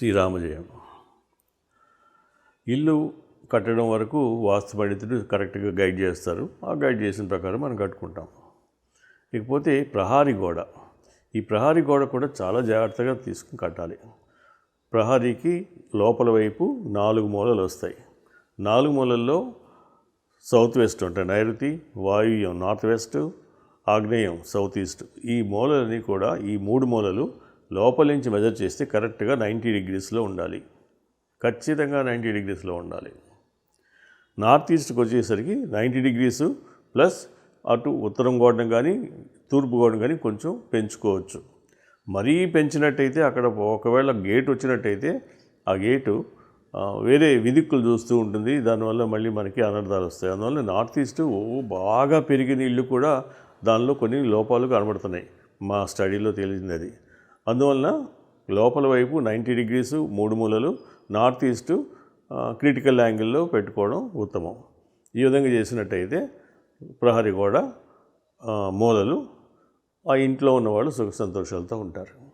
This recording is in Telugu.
శ్రీరామజయం. ఇల్లు కట్టడం వరకు వాస్తు పండితుడు కరెక్ట్గా గైడ్ చేస్తారు. ఆ గైడ్ చేసిన ప్రకారం మనం కట్టుకుంటాం. ఇకపోతే ప్రహారీ గోడ. ఈ ప్రహారీ గోడ కూడా చాలా జాగ్రత్తగా తీసుకుని కట్టాలి. ప్రహారీకి లోపల వైపు నాలుగు మూలలు వస్తాయి. నాలుగు మూలల్లో సౌత్ వెస్ట్ ఉంటాయి. నైరుతి వాయువ్యం నార్త్ వెస్ట్ ఆగ్నేయం సౌత్ ఈస్ట్. ఈ మూలలని కూడా ఈ మూడు మూలలు లోపల నుంచి మెజర్ చేస్తే కరెక్ట్గా నైంటీ డిగ్రీస్లో ఉండాలి. ఖచ్చితంగా నైంటీ డిగ్రీస్లో ఉండాలి. నార్త్ ఈస్ట్కి వచ్చేసరికి నైంటీ డిగ్రీస్ ప్లస్ అటు ఉత్తరం గోడను కానీ తూర్పు గోడను కానీ కొంచెం పెంచుకోవచ్చు. మరీ పెంచినట్టయితే అక్కడ ఒకవేళ గేట్ వచ్చినట్టయితే ఆ గేటు వేరే విదిక్కులు చూస్తూ ఉంటుంది. దానివల్ల మళ్ళీ మనకి అనర్థాలు వస్తాయి. అందువల్ల నార్త్ ఈస్ట్ బాగా పెరిగిన ఇల్లు కూడా దానిలో కొన్ని లోపాలు కనబడుతున్నాయి. మా స్టడీలో తెలిసింది అది. అందువలన లోపల వైపు నైంటీ డిగ్రీస్ మూడు మూలలు నార్త్ ఈస్టు క్రిటికల్ యాంగిల్లో పెట్టుకోవడం ఉత్తమం. ఈ విధంగా చేసినట్టయితే ప్రహరీ గోడ మూలలు ఆ ఇంట్లో ఉన్నవాళ్ళు సుఖ సంతోషాలతో ఉంటారు.